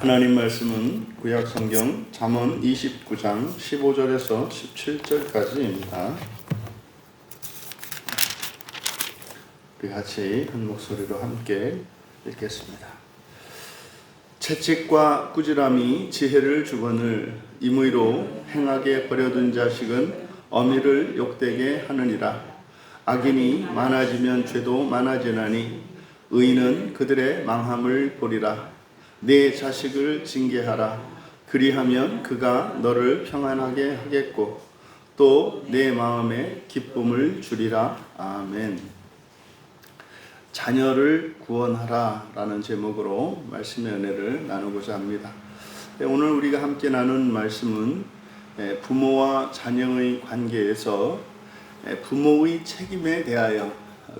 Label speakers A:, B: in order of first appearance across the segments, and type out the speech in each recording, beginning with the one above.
A: 하나님 말씀은 구약 성경 잠언 29장 15절에서 17절까지입니다. 우리 같이 한 목소리로 함께 읽겠습니다. 채찍과 꾸지람이 지혜를 주거늘 임의로 행하게 버려둔 자식은 어미를 욕되게 하느니라. 악인이 많아지면 죄도 많아지나니 의인은 그들의 망함을 보리라. 내 자식을 징계하라. 그리하면 그가 너를 평안하게 하겠고 또 내 마음에 기쁨을 주리라. 아멘. 자녀를 구원하라라는 제목으로 말씀의 은혜를 나누고자 합니다. 네, 오늘 우리가 함께 나눈 말씀은 예, 부모와 자녀의 관계에서 예, 부모의 책임에 대하여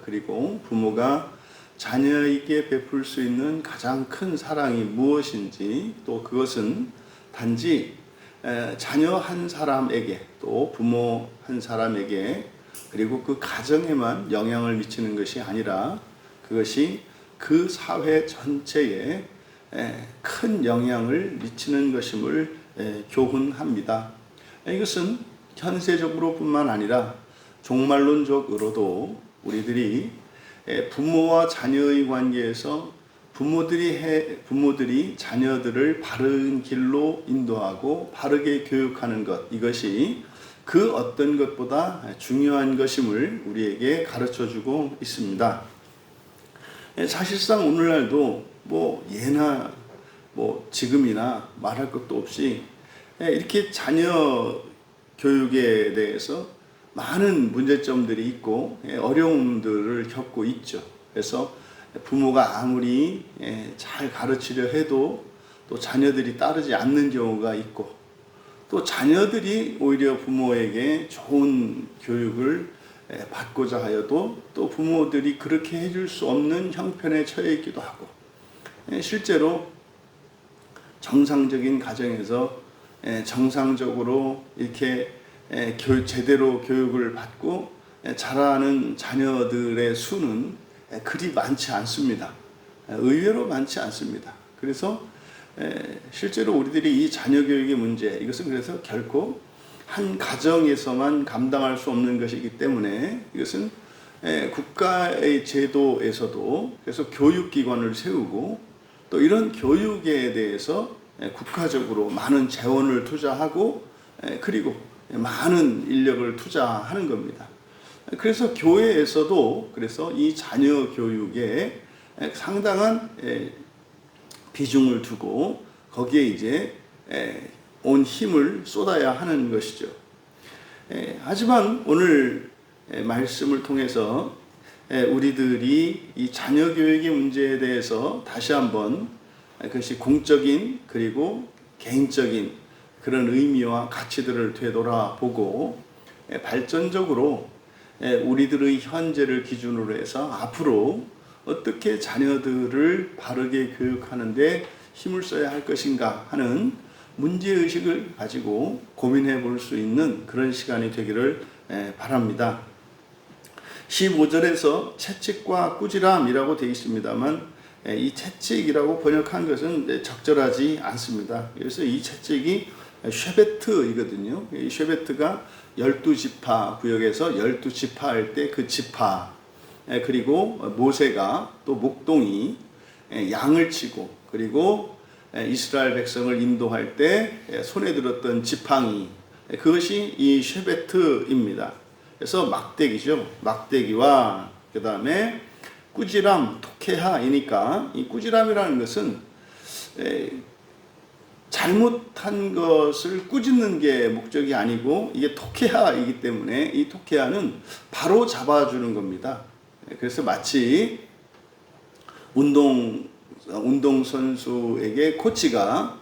A: 그리고 부모가 자녀에게 베풀 수 있는 가장 큰 사랑이 무엇인지 또 그것은 단지 예, 자녀 한 사람에게 또 부모 한 사람에게 그리고 그 가정에만 영향을 미치는 것이 아니라 그것이 그 사회 전체에 큰 영향을 미치는 것임을 교훈합니다. 이것은 현세적으로뿐만 아니라 종말론적으로도 우리들이 부모와 자녀의 관계에서 부모들이 해, 부모들이 자녀들을 바른 길로 인도하고 바르게 교육하는 것 이것이 그 어떤 것보다 중요한 것임을 우리에게 가르쳐 주고 있습니다. 예, 사실상 오늘날도 뭐 예나 뭐 지금이나 말할 것도 없이 예, 이렇게 자녀 교육에 대해서 많은 문제점들이 있고 예, 어려움들을 겪고 있죠. 그래서 부모가 아무리 잘 가르치려 해도 또 자녀들이 따르지 않는 경우가 있고 또 자녀들이 오히려 부모에게 좋은 교육을 받고자 하여도 또 부모들이 그렇게 해줄 수 없는 형편에 처해 있기도 하고 실제로 정상적인 가정에서 정상적으로 이렇게 제대로 교육을 받고 자라는 자녀들의 수는 그리 많지 않습니다. 의외로 많지 않습니다. 그래서 실제로 우리들이 이 자녀 교육의 문제 이것은 그래서 결코 한 가정에서만 감당할 수 없는 것이기 때문에 이것은 국가의 제도에서도 그래서 교육기관을 세우고 또 이런 교육에 대해서 국가적으로 많은 재원을 투자하고 그리고 많은 인력을 투자하는 겁니다. 그래서 교회에서도 그래서 이 자녀 교육에 상당한 비중을 두고 거기에 이제 온 힘을 쏟아야 하는 것이죠. 에, 하지만 오늘 에, 말씀을 통해서 에, 우리들이 이 자녀 교육의 문제에 대해서 다시 한번 그것이 공적인 그리고 개인적인 그런 의미와 가치들을 되돌아보고 발전적으로 우리들의 현재를 기준으로 해서 앞으로 어떻게 자녀들을 바르게 교육하는데 힘을 써야 할 것인가 하는 문제의식을 가지고 고민해 볼 수 있는 그런 시간이 되기를 바랍니다. 15절에서 채찍과 꾸지람이라고 되어 있습니다만 이 채찍이라고 번역한 것은 적절하지 않습니다. 그래서 이 채찍이 쉐베트이거든요. 이 쉐베트가 12지파 구역에서 12지파 할 때 그 지파 그리고 모세가 또 목동이 양을 치고 그리고 이스라엘 백성을 인도할 때 손에 들었던 지팡이 그것이 이 쉐베트입니다. 그래서 막대기죠. 막대기와 그 다음에 꾸지람, 토케하이니까 이 꾸지람이라는 것은 잘못한 것을 꾸짖는 게 목적이 아니고 이게 토케하이기 때문에 이 토케하는 바로 잡아주는 겁니다. 그래서 마치 운동 운동 선수에게 코치가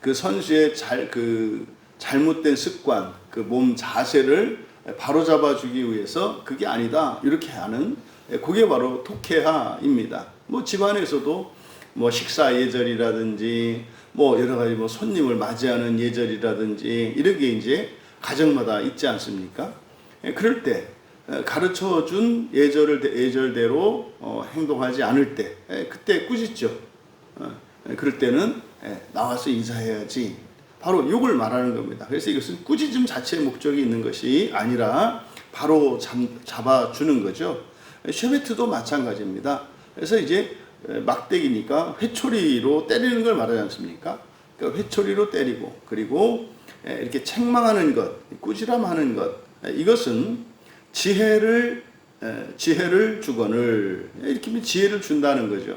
A: 그 선수의 잘 그 잘못된 습관, 그 몸 자세를 바로 잡아주기 위해서 그게 아니다 이렇게 하는 그게 바로 토케하입니다. 뭐 집안에서도 뭐 식사 예절이라든지 뭐 여러 가지 뭐 손님을 맞이하는 예절이라든지 이렇게 이제 가정마다 있지 않습니까? 그럴 때 가르쳐 준 예절을 예절대로 어, 행동하지 않을 때 그때 꾸짖죠. 어, 예, 그럴 때는 예, 나와서 인사해야지. 바로 욕을 말하는 겁니다. 그래서 이것은 꾸짖음 자체의 목적이 있는 것이 아니라 바로 잡, 잡아주는 거죠. 쉐베트도 마찬가지입니다. 그래서 이제 막대기니까 회초리로 때리는 걸 말하지 않습니까? 그러니까 회초리로 때리고 그리고 이렇게 책망하는 것, 꾸지람하는 것 이것은 지혜를 지혜를 주거늘 이렇게 지혜를 준다는 거죠.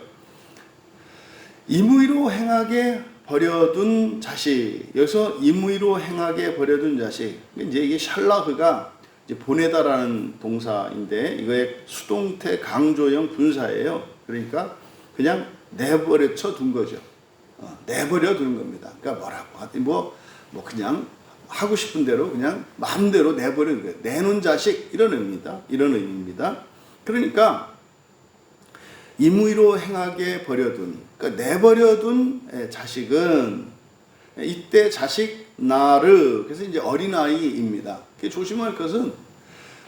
A: 임의로 행하게 버려둔 자식 여기서 임의로 행하게 버려둔 자식 이제 이게 샬라흐가 이제 보내다라는 동사인데 이거의 수동태 강조형 분사예요. 그러니까 그냥 내버려 쳐둔 거죠. 어, 내버려 두는 겁니다. 그러니까 뭐라고 하더니 뭐, 뭐 그냥 하고 싶은 대로 그냥 마음대로 내버리는 거예요. 내놓은 자식 이런 의미입니다. 이런 의미입니다. 그러니까 임의로 행하게 버려둔 그러니까 내버려둔 예, 자식은 이때 자식 나르 그래서 이제 어린아이입니다. 조심할 것은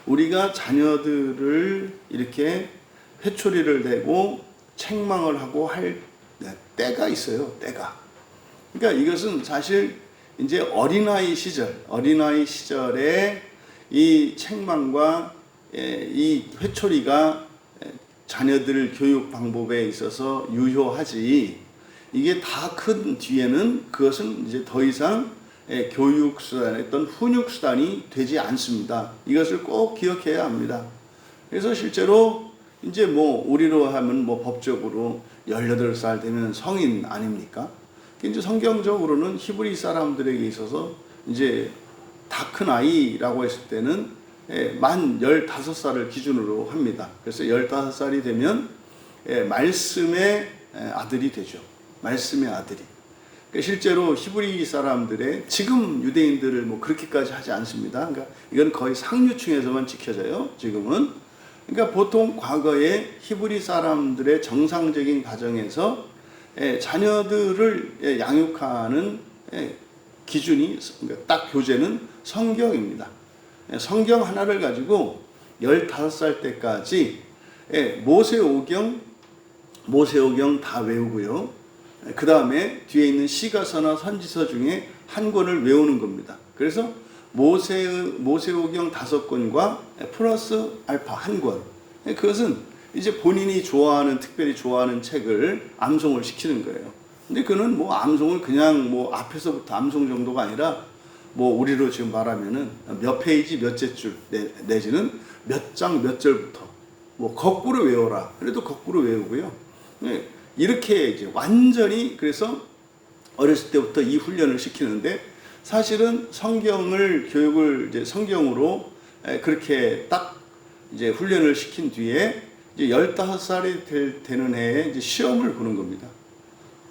A: 우리가 자녀들을 이렇게 회초리를 대고 책망을 하고 할 때가 있어요. 때가. 그러니까 이것은 사실 이제 어린아이 시절, 어린아이 시절에 이 책망과 예, 이 회초리가 자녀들 교육 방법에 있어서 유효하지 이게 다 큰 뒤에는 그것은 이제 더 이상 예, 교육 수단 어떤 훈육 수단이 되지 않습니다. 이것을 꼭 기억해야 합니다. 그래서 실제로 이제 뭐 우리로 하면 뭐 법적으로 18살 되면 성인 아닙니까? 이제 성경적으로는 히브리 사람들에게 있어서 이제 다 큰 아이라고 했을 때는 예, 만 15살을 기준으로 합니다. 그래서 15살이 되면 예, 말씀의 아들이 되죠. 말씀의 아들이. 그러니까 실제로 히브리 사람들의 지금 유대인들을 뭐 그렇게까지 하지 않습니다. 그러니까 이건 거의 상류층에서만 지켜져요. 지금은. 그러니까 보통 과거에 히브리 사람들의 정상적인 가정에서 예, 자녀들을 양육하는 기준이 그러니까 딱 교재는 성경입니다. 성경 하나를 가지고 15살 때까지 모세오경 모세오경 다 외우고요. 그 다음에 뒤에 있는 시가서나 선지서 중에 한 권을 외우는 겁니다. 그래서 모세 모세오경 다섯 권과 플러스 알파 한 권. 그것은 이제 본인이 좋아하는 특별히 좋아하는 책을 암송을 시키는 거예요. 근데 그는 뭐 암송을 그냥 뭐 앞에서부터 암송 정도가 아니라 뭐 우리로 지금 말하면은 몇 페이지 몇째 줄 내 지는 몇 장 몇 절부터 뭐 거꾸로 외워라. 그래도 거꾸로 외우고요. 네, 이렇게 이제 완전히 그래서 어렸을 때부터 이 훈련을 시키는데 사실은 성경을 교육을 이제 성경으로 그렇게 딱 이제 훈련을 시킨 뒤에 이제 15살이 될, 되는 해에 이제 시험을 보는 겁니다.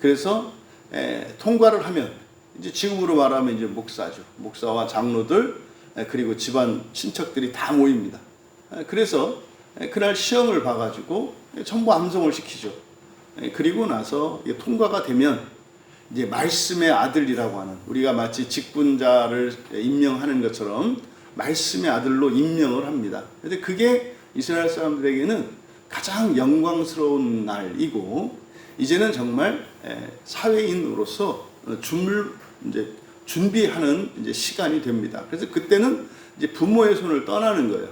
A: 그래서 에, 통과를 하면 이제 지금으로 말하면 이제 목사죠. 목사와 장로들 에, 그리고 집안 친척들이 다 모입니다. 에, 그래서 에, 그날 시험을 봐가지고 전부 암송을 시키죠. 에, 그리고 나서 통과가 되면 이제 말씀의 아들이라고 하는 우리가 마치 직분자를 임명하는 것처럼 말씀의 아들로 임명을 합니다. 근데 그게 이스라엘 사람들에게는 가장 영광스러운 날이고 이제는 정말 사회인으로서 준 이제 준비하는 이제 시간이 됩니다. 그래서 그때는 이제 부모의 손을 떠나는 거예요.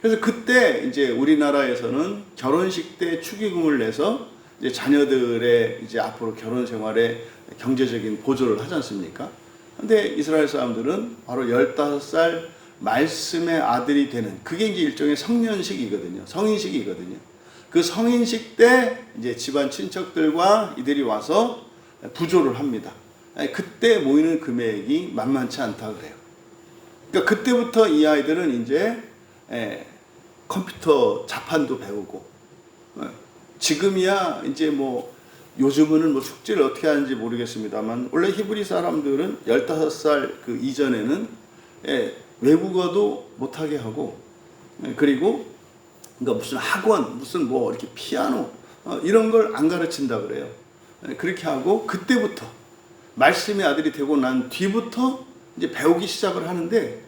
A: 그래서 그때 이제 우리나라에서는 결혼식 때 축의금을 내서 이제 자녀들의 이제 앞으로 결혼 생활에 경제적인 보조를 하지 않습니까? 근데 이스라엘 사람들은 바로 15살 말씀의 아들이 되는 그게 이제 일종의 성년식이거든요. 성인식이거든요. 그 성인식 때 이제 집안 친척들과 이들이 와서 부조를 합니다. 그때 모이는 금액이 만만치 않다 그래요. 그러니까 그때부터 이 아이들은 이제 컴퓨터 자판도 배우고 지금이야 이제 뭐 요즘은 뭐 숙제를 어떻게 하는지 모르겠습니다만 원래 히브리 사람들은 15살 그 이전에는 외국어도 못하게 하고 예, 그리고 그러니까 무슨 학원 무슨 뭐 이렇게 피아노 어, 이런 걸 안 가르친다 그래요. 예, 그렇게 하고 그때부터 말씀의 아들이 되고 난 뒤부터 이제 배우기 시작을 하는데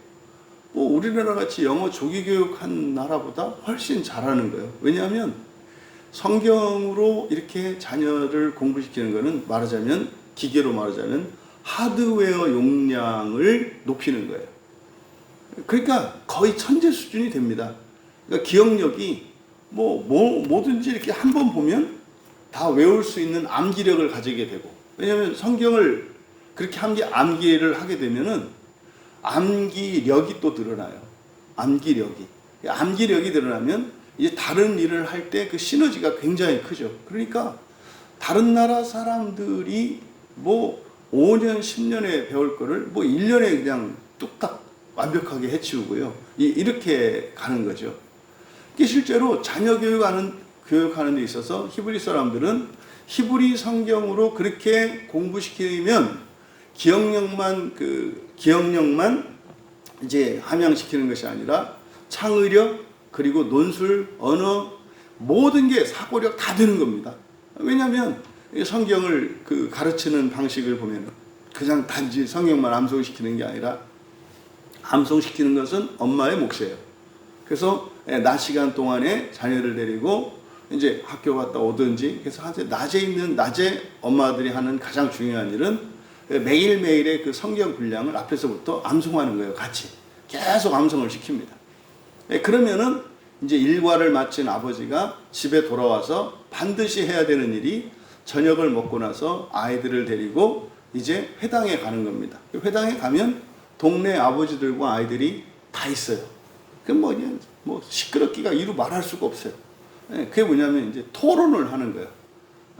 A: 뭐 우리나라 같이 영어 조기 교육한 나라보다 훨씬 잘하는 거예요. 왜냐하면 성경으로 이렇게 자녀를 공부시키는 것은 말하자면 기계로 말하자면 하드웨어 용량을 높이는 거예요. 그러니까 거의 천재 수준이 됩니다. 그러니까 기억력이 뭐, 뭐 뭐든지 이렇게 한 번 보면 다 외울 수 있는 암기력을 가지게 되고 왜냐하면 성경을 그렇게 암기 암기를 하게 되면은 암기력이 또 늘어나요. 암기력이 암기력이 늘어나면 이제 다른 일을 할 때 그 시너지가 굉장히 크죠. 그러니까 다른 나라 사람들이 뭐 5년, 10년에 배울 거를 뭐 1년에 그냥 뚝딱 완벽하게 해치우고요. 이- 이렇게 가는 거죠. 이게 실제로 자녀 교육하는 교육하는 데 있어서 히브리 사람들은 히브리 성경으로 그렇게 공부시키면 기억력만 그 기억력만 이제 함양시키는 것이 아니라 창의력 그리고 논술 언어 모든 게 사고력 다 되는 겁니다. 왜냐하면 이 성경을 그 가르치는 방식을 보면 그냥 단지 성경만 암송시키는 게 아니라 암송시키는 것은 엄마의 몫이에요. 그래서 예, 낮 시간 동안에 자녀를 데리고 이제 학교 갔다 오든지 그래서 낮에 있는 낮에 엄마들이 하는 가장 중요한 일은 매일 매일의 그 성경 분량을 앞에서부터 암송하는 거예요. 같이 계속 암송을 시킵니다. 예, 그러면은 이제 일과를 마친 아버지가 집에 돌아와서 반드시 해야 되는 일이 저녁을 먹고 나서 아이들을 데리고 이제 회당에 가는 겁니다. 회당에 가면 동네 아버지들과 아이들이 다 있어요. 그럼 뭐, 그냥 뭐 시끄럽기가 이루 말할 수가 없어요. 예, 그게 뭐냐면 이제 토론을 하는 거예요.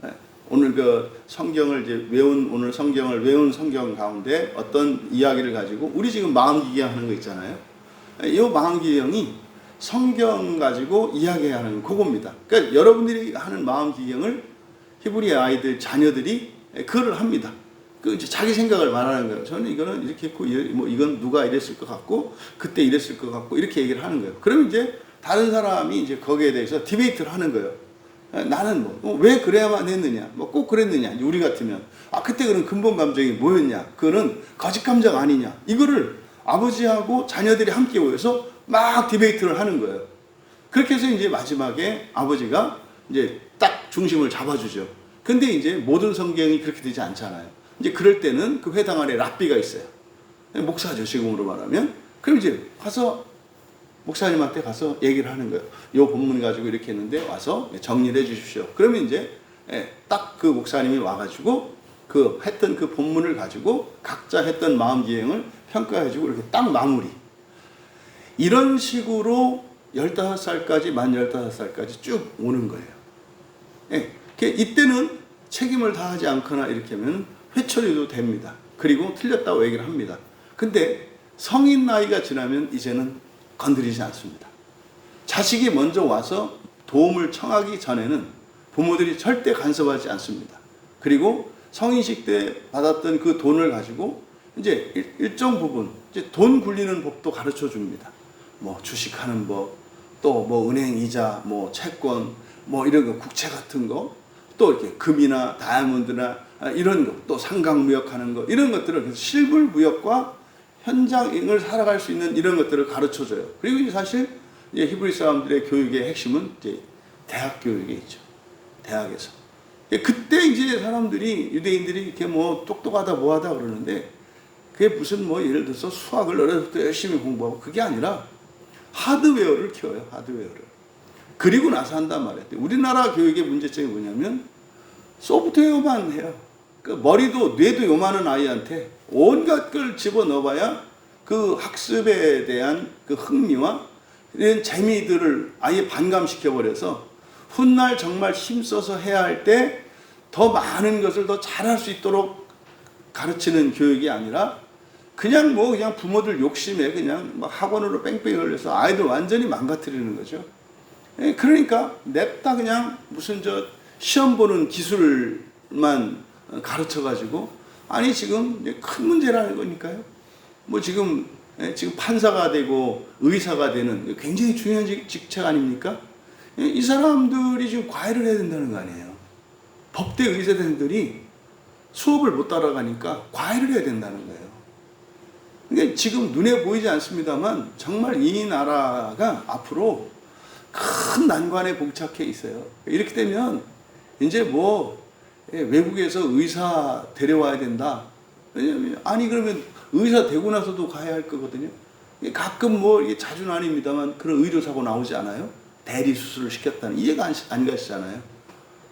A: 예, 오늘 그 성경을 이제 외운 오늘 성경을 외운 성경 가운데 어떤 이야기를 가지고 우리 지금 마음기경 하는 거 있잖아요. 예, 이 마음기경이 성경 가지고 이야기하는 그겁니다. 그러니까 여러분들이 하는 마음기경을 히브리 아이들 자녀들이 예, 그걸 합니다. 그 이제 자기 생각을 말하는 거예요. 저는 이거는 이렇게 했고 뭐 이건 누가 이랬을 것 같고 그때 이랬을 것 같고 이렇게 얘기를 하는 거예요. 그러면 이제 다른 사람이 이제 거기에 대해서 디베이트를 하는 거예요. 에, 나는 뭐 왜 그래야만 했느냐, 뭐 꼭 그랬느냐, 우리 같으면 아 그때 그런 근본 감정이 뭐였냐, 그거는 거짓 감정 아니냐, 이거를 아버지하고 자녀들이 함께 모여서 막 디베이트를 하는 거예요. 그렇게 해서 이제 마지막에 아버지가 이제 딱 중심을 잡아주죠. 근데 이제 모든 성경이 그렇게 되지 않잖아요. 이제 그럴 때는 그 회당 안에 랍비가 있어요. 목사죠, 지금으로 말하면. 그럼 이제 가서 목사님한테 가서 얘기를 하는 거예요. 요 본문 가지고 이렇게 했는데 와서 정리를 해 주십시오. 그러면 이제 딱 그 목사님이 와가지고 그 했던 그 본문을 가지고 각자 했던 마음 기행을 평가해주고 이렇게 딱 마무리. 이런 식으로 15살까지, 만 15살까지 쭉 오는 거예요. 예. 그 이때는 책임을 다하지 않거나 이렇게 하면 회초리도 됩니다. 그리고 틀렸다고 얘기를 합니다. 근데 성인 나이가 지나면 이제는 건드리지 않습니다. 자식이 먼저 와서 도움을 청하기 전에는 부모들이 절대 간섭하지 않습니다. 그리고 성인식 때 받았던 그 돈을 가지고 이제 일- 일정 부분 이제 돈 굴리는 법도 가르쳐 줍니다. 뭐 주식하는 법, 또 뭐 은행 이자, 뭐 채권, 뭐 이런 거 국채 같은 거, 또 이렇게 금이나 다이아몬드나 아, 이런 거, 또 상강무역하는 거 이런 것들을 그래서 실물 무역과 현장을 살아갈 수 있는 이런 것들을 가르쳐 줘요. 그리고 이제 사실 이제 히브리 사람들의 교육의 핵심은 이제 대학 교육에 있죠. 대학에서. 예, 그때 이제 사람들이 유대인들이 이렇게 뭐 똑똑하다 뭐하다 그러는데 그게 무슨 뭐 예를 들어서 수학을 어려서부터 열심히 공부하고 그게 아니라 하드웨어를 키워요. 하드웨어를. 그리고 나서 한단 말이에요. 우리나라 교육의 문제점이 뭐냐면 소프트웨어만 해요. 그 머리도 뇌도 요만한 아이한테 온갖 걸 집어넣어봐야 그 학습에 대한 그 흥미와 이런 재미들을 아예 반감시켜 버려서 훗날 정말 힘써서 해야 할 때 더 많은 것을 더 잘할 수 있도록 가르치는 교육이 아니라 그냥 뭐 그냥 부모들 욕심에 그냥 막 학원으로 뺑뺑이 걸려서 아이들 완전히 망가뜨리는 거죠. 예, 그러니까 냅다 그냥 무슨 저 시험 보는 기술만 가르쳐 가지고 아니 지금 큰 문제라는 거니까요. 뭐 지금 예, 지금 판사가 되고 의사가 되는 굉장히 중요한 직- 직책 아닙니까? 예, 이 사람들이 지금 과외를 해야 된다는 거 아니에요. 법대 의사생들이 수업을 못 따라가니까 과외를 해야 된다는 거예요. 그러니까 지금 눈에 보이지 않습니다만 정말 이 나라가 앞으로 큰 난관에 봉착해 있어요. 이렇게 되면 이제 뭐 예, 외국에서 의사 데려와야 된다. 왜냐면 아니 그러면 의사 되고 나서도 가야 할 거거든요. 가끔 뭐 자주는 아닙니다만 그런 의료 사고 나오지 않아요? 대리 수술을 시켰다는 이해가 안, 안 가시잖아요.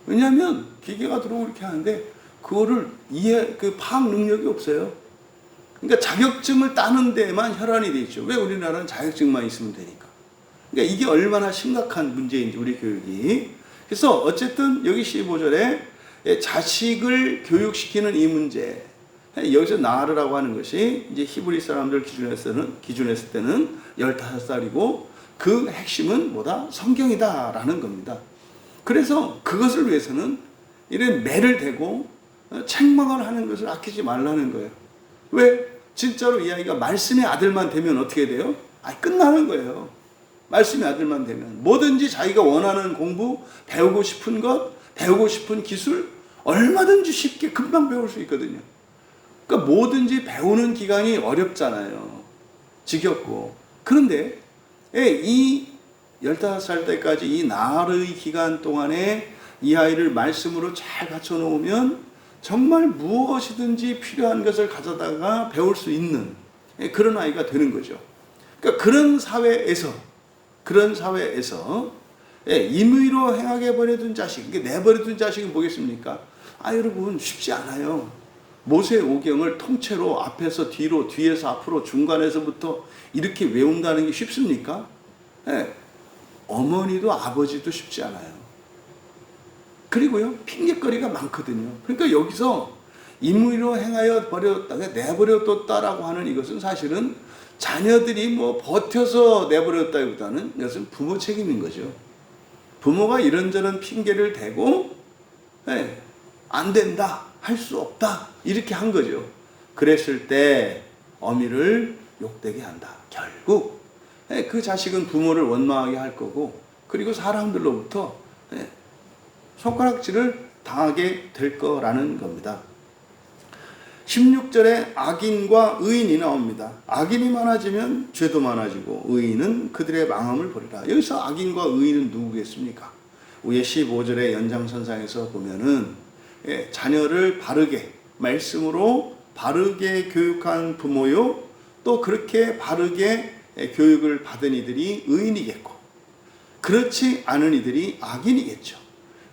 A: 왜냐하면 기계가 들어오고 이렇게 하는데 그거를 이해 그 파악 능력이 없어요. 그러니까 자격증을 따는 데만 혈안이 돼 있죠. 왜 우리나라는 자격증만 있으면 되니까. 그러니까 이게 얼마나 심각한 문제인지 우리 교육이. 그래서 어쨌든 여기 15절에 자식을 교육시키는 이 문제. 여기서 나르라고 하는 것이 이제 히브리 사람들 기준에서는 기준했을 때는 15살이고 그 핵심은 뭐다? 성경이다라는 겁니다. 그래서 그것을 위해서는 이런 매를 대고 책망을 하는 것을 아끼지 말라는 거예요. 왜? 진짜로 이 아이가 말씀의 아들만 되면 어떻게 돼요? 아, 끝나는 거예요. 말씀의 아들만 되면 뭐든지 자기가 원하는 공부, 배우고 싶은 것, 배우고 싶은 기술 얼마든지 쉽게 금방 배울 수 있거든요. 그러니까 뭐든지 배우는 기간이 어렵잖아요. 지겹고. 그런데 예, 이 15살 때까지 이 나의 기간 동안에 이 아이를 말씀으로 잘 갖춰 놓으면 정말 무엇이든지 필요한 것을 가져다가 배울 수 있는 예, 그런 아이가 되는 거죠. 그러니까 그런 사회에서 그런 사회에서 예, 임의로 행하게 버려둔 자식, 내버려둔 자식이 뭐겠습니까? 아 여러분 쉽지 않아요. 모세 오경을 통째로 앞에서 뒤로, 뒤에서 앞으로, 중간에서부터 이렇게 외운다는 게 쉽습니까? 예, 어머니도 아버지도 쉽지 않아요. 그리고요, 핑계거리가 많거든요. 그러니까 여기서 임의로 행하여 버렸다, 내버려뒀다라고 하는 이것은 사실은 자녀들이 뭐 버텨서 내버렸다기보다는 이것은 부모 책임인 거죠. 부모가 이런저런 핑계를 대고, 예, 안 된다, 할 수 없다, 이렇게 한 거죠. 그랬을 때 어미를 욕되게 한다. 결국, 예, 그 자식은 부모를 원망하게 할 거고, 그리고 사람들로부터 예, 손가락질을 당하게 될 거라는 겁니다. 16절에 악인과 의인이 나옵니다. 악인이 많아지면 죄도 많아지고 의인은 그들의 망함을 버리라. 여기서 악인과 의인은 누구겠습니까? 위에 15절의 연장선상에서 보면은 예, 자녀를 바르게 말씀으로 바르게 교육한 부모요 또 그렇게 바르게 예, 교육을 받은 이들이 의인이겠고 그렇지 않은 이들이 악인이겠죠.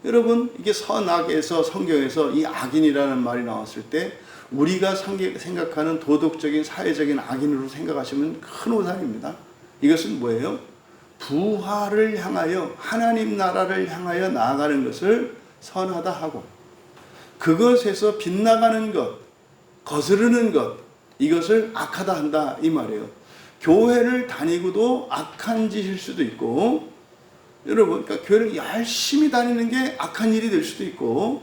A: 여러분 이게 선악에서 성경에서 이 악인이라는 말이 나왔을 때 우리가 생각하는 도덕적인 사회적인 악인으로 생각하시면 큰 오산입니다. 이것은 뭐예요? 부활을 향하여 하나님 나라를 향하여 나아가는 것을 선하다 하고 그것에서 빗나가는 것, 거스르는 것 이것을 악하다 한다 이 말이에요. 교회를 다니고도 악한 짓일 수도 있고 여러분 그러니까 교회를 열심히 다니는 게 악한 일이 될 수도 있고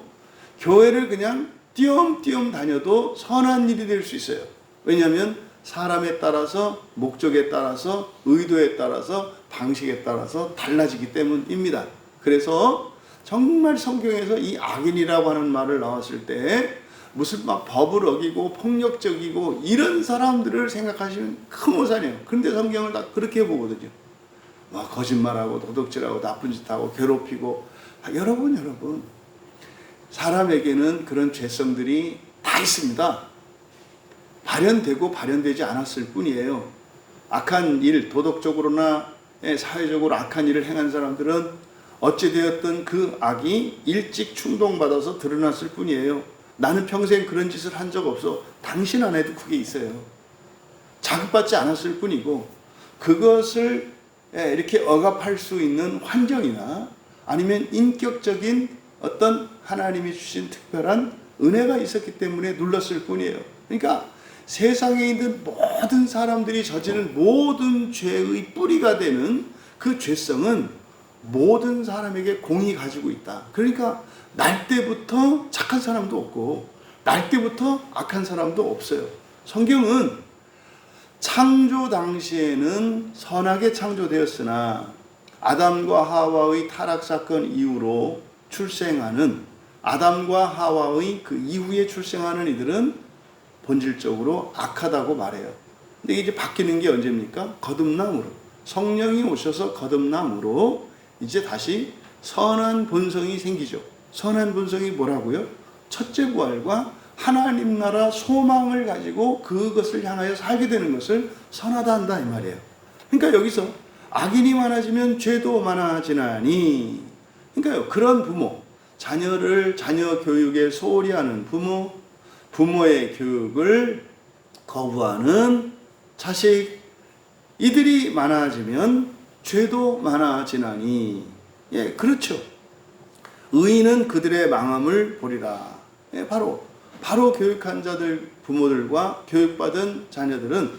A: 교회를 그냥 띄엄띄엄 다녀도 선한 일이 될 수 있어요. 왜냐하면 사람에 따라서 목적에 따라서 의도에 따라서 방식에 따라서 달라지기 때문입니다. 그래서 정말 성경에서 이 악인이라고 하는 말을 나왔을 때 무슨 막 법을 어기고 폭력적이고 이런 사람들을 생각하시면 큰 오산이에요. 그런데 성경을 다 그렇게 보거든요. 막 거짓말하고 도덕질하고 나쁜 짓 하고 괴롭히고 아, 여러분 여러분 사람에게는 그런 죄성들이 다 있습니다. 발현되고 발현되지 않았을 뿐이에요. 악한 일, 도덕적으로나 예, 사회적으로 악한 일을 행한 사람들은 어찌되었든 그 악이 일찍 충동받아서 드러났을 뿐이에요. 나는 평생 그런 짓을 한 적 없어. 당신 안에도 그게 있어요. 자극받지 않았을 뿐이고, 그것을 예, 이렇게 억압할 수 있는 환경이나 아니면 인격적인 어떤 하나님이 주신 특별한 은혜가 있었기 때문에 눌렀을 뿐이에요. 그러니까 세상에 있는 모든 사람들이 저지른 모든 죄의 뿌리가 되는 그 죄성은 모든 사람에게 공이 가지고 있다. 그러니까 날 때부터 착한 사람도 없고 날 때부터 악한 사람도 없어요. 성경은 창조 당시에는 선하게 창조되었으나 아담과 하와의 타락 사건 이후로 출생하는 아담과 하와의 그 이후에 출생하는 이들은 본질적으로 악하다고 말해요. 근데 이제 바뀌는 게 언제입니까? 거듭남으로. 성령이 오셔서 거듭남으로 이제 다시 선한 본성이 생기죠. 선한 본성이 뭐라고요? 첫째 부활과 하나님 나라 소망을 가지고 그것을 향하여 살게 되는 것을 선하다 한다 이 말이에요. 그러니까 여기서 악인이 많아지면 죄도 많아지나니 그러니까요 그런 부모 자녀를 자녀 교육에 소홀히 하는 부모 부모의 교육을 거부하는 자식 이들이 많아지면 죄도 많아지나니 예 그렇죠 의인은 그들의 망함을 보리라 예 바로 바로 교육한 자들 부모들과 교육받은 자녀들은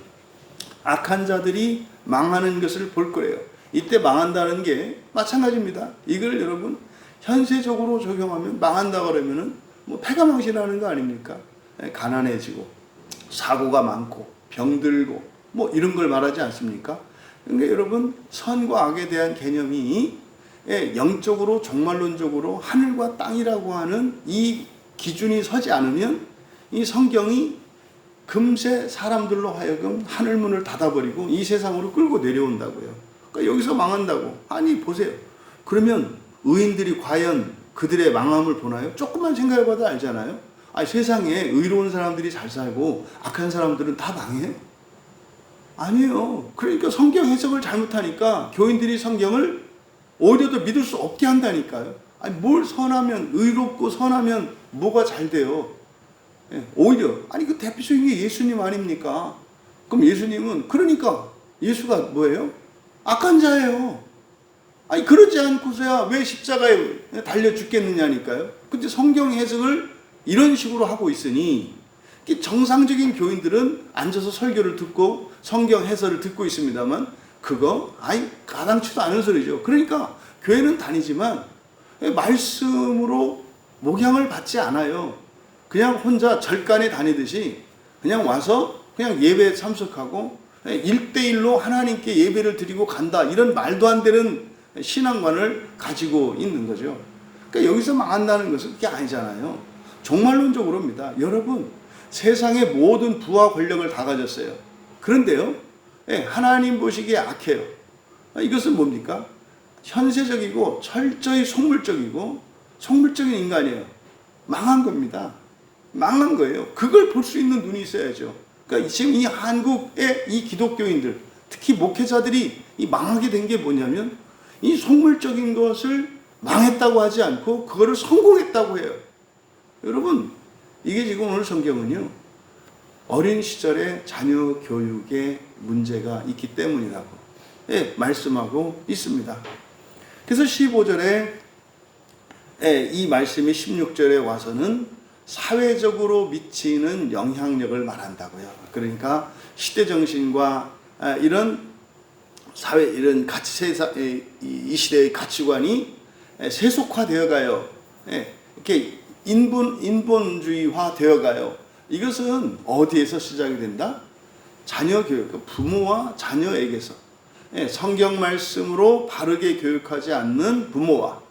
A: 악한 자들이 망하는 것을 볼 거예요. 이때 망한다는 게 마찬가지입니다. 이걸 여러분 현세적으로 적용하면 망한다 그러면은 뭐 폐가망신하는 거 아닙니까? 예, 가난해지고 사고가 많고 병들고 뭐 이런 걸 말하지 않습니까? 그러니까 여러분 선과 악에 대한 개념이 예, 영적으로 종말론적으로 하늘과 땅이라고 하는 이 기준이 서지 않으면 이 성경이 금세 사람들로 하여금 하늘 문을 닫아버리고 이 세상으로 끌고 내려온다고요. 그러니까 여기서 망한다고. 아니 보세요. 그러면 의인들이 과연 그들의 망함을 보나요? 조금만 생각해봐도 알잖아요. 아니 세상에 의로운 사람들이 잘 살고 악한 사람들은 다 망해요? 아니에요. 그러니까 성경 해석을 잘못하니까 교인들이 성경을 오히려 더 믿을 수 없게 한다니까요. 아니 뭘 선하면 의롭고 선하면 뭐가 잘 돼요? 예, 오히려 아니 그 대표적인 게 예수님 아닙니까? 그럼 예수님은 그러니까 예수가 뭐예요? 악한 자예요. 아니 그러지 않고서야 왜 십자가에 달려 죽겠느냐니까요. 근데 성경 해석을 이런 식으로 하고 있으니 이 정상적인 교인들은 앉아서 설교를 듣고 성경 해설을 듣고 있습니다만 그거 아니 가당치도 않은 소리죠. 그러니까 교회는 다니지만 말씀으로 목양을 받지 않아요. 그냥 혼자 절간에 다니듯이 그냥 와서 그냥 예배에 참석하고 1대1로 하나님께 예배를 드리고 간다. 이런 말도 안 되는 신앙관을 가지고 있는 거죠. 그러니까 여기서 망한다는 것은 그게 아니잖아요. 종말론적으로입니다. 여러분, 세상의 모든 부와 권력을 다 가졌어요. 그런데요, 예, 하나님 보시기에 악해요. 이것은 뭡니까? 현세적이고 철저히 속물적이고 속물적인 인간이에요. 망한 겁니다. 망한 거예요. 그걸 볼 수 있는 눈이 있어야죠. 그러니까 지금 이 한국의 이 기독교인들, 특히 목회자들이 이 망하게 된 게 뭐냐면 이 속물적인 것을 망했다고 하지 않고 그거를 성공했다고 해요. 여러분, 이게 지금 오늘 성경은요. 어린 시절에 자녀 교육에 문제가 있기 때문이라고 예, 말씀하고 있습니다. 그래서 15절에 예, 이 말씀이 16절에 와서는 사회적으로 미치는 영향력을 말한다고요. 그러니까 시대 정신과 아, 이런 사회 이런 가치 세상 이 시대의 가치관이 세속화되어 가요. 예, 이렇게 인본 인본주의화 되어 가요. 이것은 어디에서 시작이 된다? 자녀 교육, 그 부모와 자녀에게서 예, 성경 말씀으로 바르게 교육하지 않는 부모와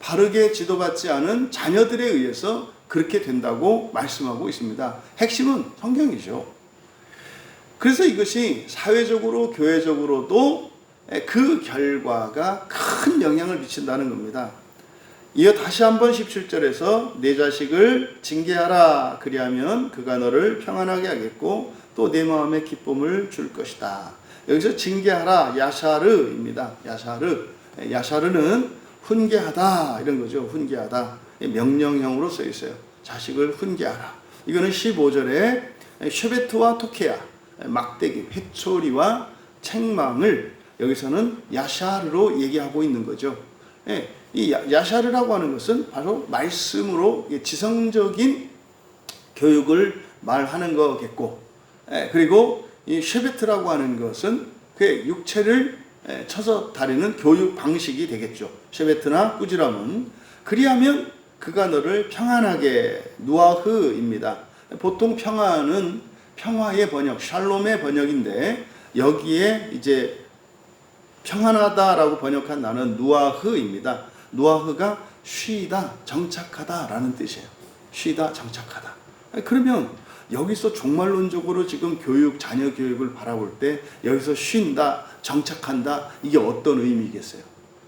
A: 바르게 지도받지 않은 자녀들에 의해서 그렇게 된다고 말씀하고 있습니다. 핵심은 성경이죠. 그래서 이것이 사회적으로 교회적으로도 그 결과가 큰 영향을 미친다는 겁니다. 이어 다시 한번 17절에서 내 자식을 징계하라 그리하면 그가 너를 평안하게 하겠고 또 내 마음에 기쁨을 줄 것이다. 여기서 징계하라 야샤르입니다. 야샤르. 야샤르는 훈계하다 이런 거죠. 훈계하다. 명령형으로 써 있어요. 자식을 훈계하라. 이거는 15절에 쉐베트와 토케아 막대기 회초리와 책망을 여기서는 야샤르로 얘기하고 있는 거죠. 예, 이 야샤르라고 하는 것은 바로 말씀으로 지성적인 교육을 말하는 거겠고, 예, 그리고 이 쉐베트라고 하는 것은 그 육체를 쳐서 다리는 교육 방식이 되겠죠. 쉐베트나 꾸지람은 그리하면 그가 너를 평안하게 누아흐입니다. 보통 평안은 평화의 번역, 샬롬의 번역인데 여기에 이제 평안하다라고 번역한 나는 누아흐입니다. 누아흐가 쉬다, 정착하다라는 뜻이에요. 쉬다, 정착하다. 그러면 여기서 종말론적으로 지금 교육, 자녀 교육을 바라볼 때 여기서 쉰다, 정착한다, 이게 어떤 의미겠어요?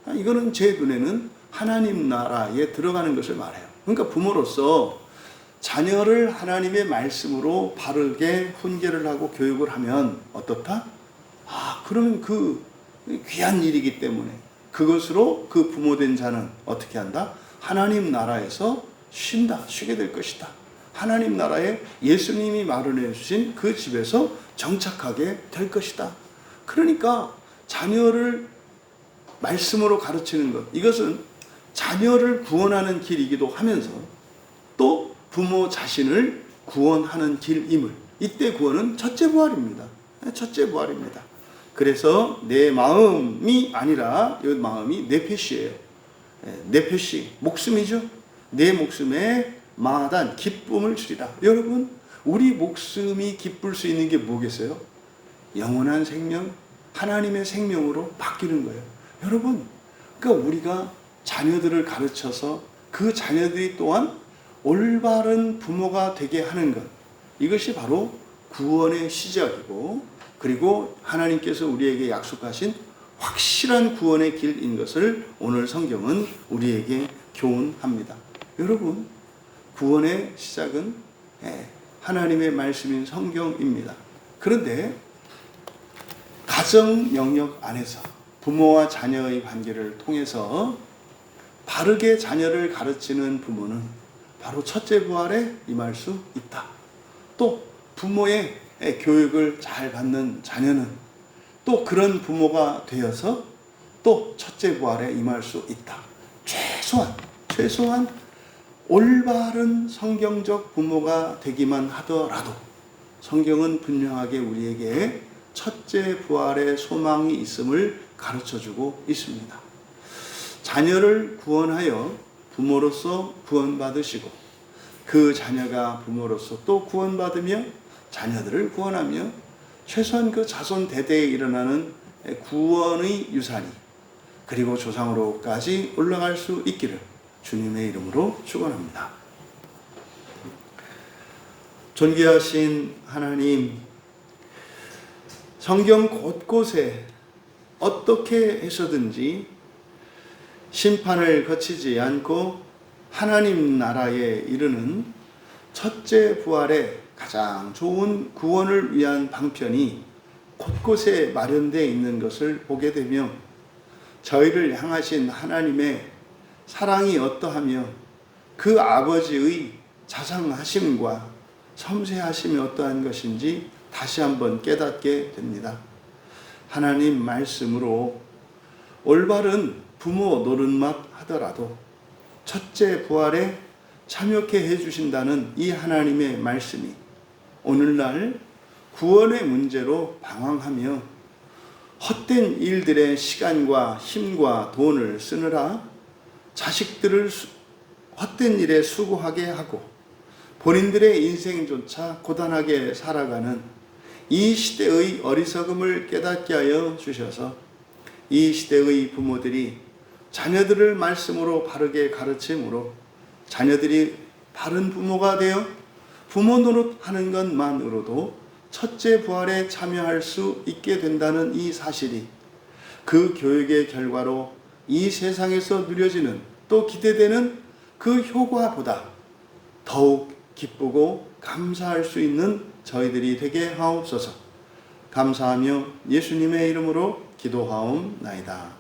A: 아, 이거는 제 눈에는 하나님 나라에 들어가는 것을 말해요. 그러니까 부모로서 자녀를 하나님의 말씀으로 바르게 훈계를 하고 교육을 하면 어떻다? 아, 그러면 그 귀한 일이기 때문에 그것으로 그 부모된 자는 어떻게 한다? 하나님 나라에서 쉰다, 쉬게 될 것이다. 하나님 나라에 예수님이 마련해 주신 그 집에서 정착하게 될 것이다. 그러니까 자녀를 말씀으로 가르치는 것, 이것은 자녀를 구원하는 길이기도 하면서 또 부모 자신을 구원하는 길임을 이때 구원은 첫째 부활입니다. 첫째 부활입니다. 그래서 내 마음이 아니라 이 마음이 내 표시예요. 내 표시 목숨이죠. 내 목숨에 마단 기쁨을 주리라. 여러분 우리 목숨이 기쁠 수 있는 게 뭐겠어요? 영원한 생명, 하나님의 생명으로 바뀌는 거예요. 여러분, 그러니까 우리가 자녀들을 가르쳐서 그 자녀들이 또한 올바른 부모가 되게 하는 것. 이것이 바로 구원의 시작이고, 그리고 하나님께서 우리에게 약속하신 확실한 구원의 길인 것을 오늘 성경은 우리에게 교훈합니다. 여러분, 구원의 시작은 예, 하나님의 말씀인 성경입니다. 그런데 가정 영역 안에서 부모와 자녀의 관계를 통해서 바르게 자녀를 가르치는 부모는 바로 첫째 부활에 임할 수 있다. 또 부모의 교육을 잘 받는 자녀는 또 그런 부모가 되어서 또 첫째 부활에 임할 수 있다. 최소한 최소한 올바른 성경적 부모가 되기만 하더라도 성경은 분명하게 우리에게 첫째 부활의 소망이 있음을 가르쳐 주고 있습니다. 자녀를 구원하여 부모로서 구원받으시고 그 자녀가 부모로서 또 구원받으며 자녀들을 구원하며 최소한 그 자손 대대에 일어나는 구원의 유산이 그리고 조상으로까지 올라갈 수 있기를 주님의 이름으로 축원합니다. 존귀하신 하나님 성경 곳곳에 어떻게 해서든지 심판을 거치지 않고 하나님 나라에 이르는 첫째 부활의 가장 좋은 구원을 위한 방편이 곳곳에 마련되어 있는 것을 보게 되며 저희를 향하신 하나님의 사랑이 어떠하며 그 아버지의 자상하심과 섬세하심이 어떠한 것인지 다시 한번 깨닫게 됩니다. 하나님 말씀으로 올바른 부모 노릇맛 하더라도 첫째 부활에 참여케 해주신다는 이 하나님의 말씀이 오늘날 구원의 문제로 방황하며 헛된 일들의 시간과 힘과 돈을 쓰느라 자식들을 헛된 일에 수고하게 하고 본인들의 인생조차 고단하게 살아가는 이 시대의 어리석음을 깨닫게 하여 주셔서 이 시대의 부모들이 자녀들을 말씀으로 바르게 가르침으로 자녀들이 바른 부모가 되어 부모 노릇하는 것만으로도 첫째 부활에 참여할 수 있게 된다는 이 사실이 그 교육의 결과로 이 세상에서 누려지는 또 기대되는 그 효과보다 더욱 기쁘고 감사할 수 있는 저희들이 되게 하옵소서. 감사하며 예수님의 이름으로 기도하옵나이다.